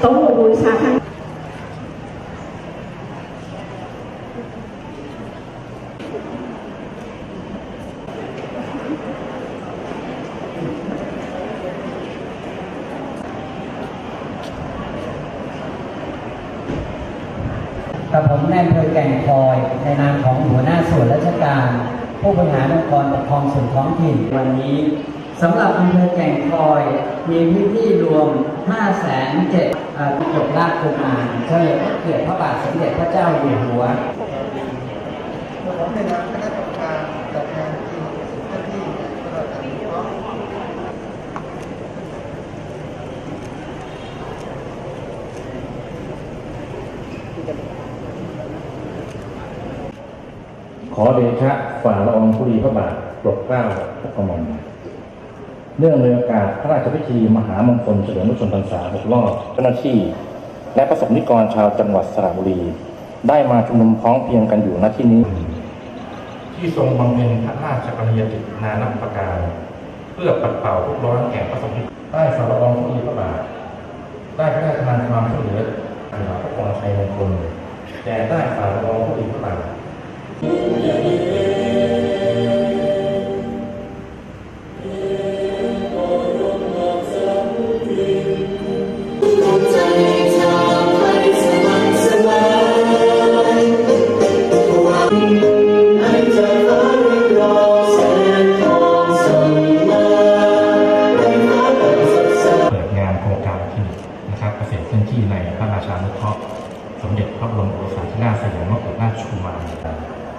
โต๊ะบูชาทั้งกับผมแนนเพอแก่งคอย ในนามของหัวหน้าส่วนราชการ ผู้บริหารองค์กรปกครองส่วนท้องถิ่นวันนี้ สำหรับอำเภอแก่งคอย มีพื้นที่รวม 5 7 0 0 0ที่กดราชกุมารเฉลิมพระเกียรติพระบาทสมเด็จพระเจ้าอยู่หัวผมในนามคณะกรรมการจัดงานที่เจ้าที่ตลอดการวิเคราะห์ขอเดชะฝ่าละองธุลีพระบาทปรดเกล้าพระกระหม่อม เนื่องในโอกาสพระราชพิธีมหามงคลเฉลิมพระชนมพรรษาหกรอบเจ้าหน้าที่ และประสบนิกรชาวจังหวัดสระบุรี ได้มาชุมนุมพร้อมเพียงกันอยู่ณที่นี้ ที่ทรงบำเพ็ญพระราชกรณียกิจนานับประการ เพื่อปัดเป่าทุกร้อนแก่พระสงฆ์ใต้ฝ่าละอองธุลีพระบาทได้พระราชทานความช่วยเหลือถวายพระพรชัยมงคลแด่ใต้ฝ่าละอองธุลีพระบาทเปิดงานโครงการรับเกษตรเคลื่อนที่ในพระมเด็จพระบาธิ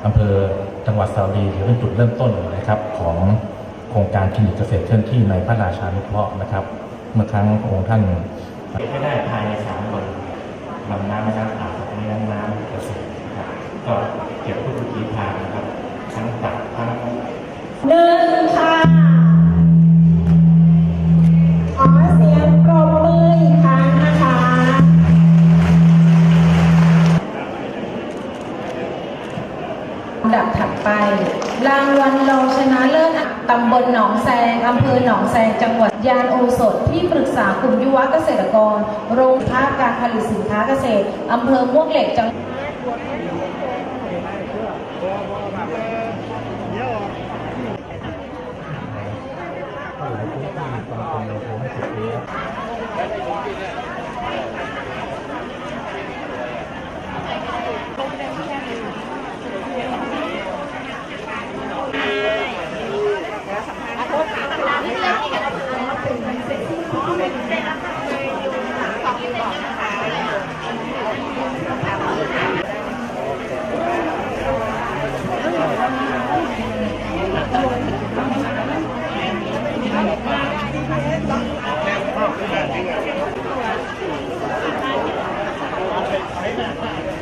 อำเภอจังหวัดสระบุรีถือเป็นจุดเริ่มต้นนะครับของโครงการคลินิกเกษตรเคลื่อนที่ในพระราชานุเคราะห์นะครับ เมื่อครั้งองค์ท่านไม่ได้ภายในสามวันลำน้ำน้ำ หนึ่งค่ะ ขอเสียงปรบมืออีกครั้งนะคะลำดับถัดไป รางวัลรองชนะเลิศตำบลหนองแซงอำเภอหนองแซงจังหวัดยานโอสถที่ปรึกษากลุ่มยุวเกษตรกร โรงภาคการผลิตสินค้าเกษตรอำเภอม่วงเหล็กจัง เป็นเราของสิ่งนี้ Thank you.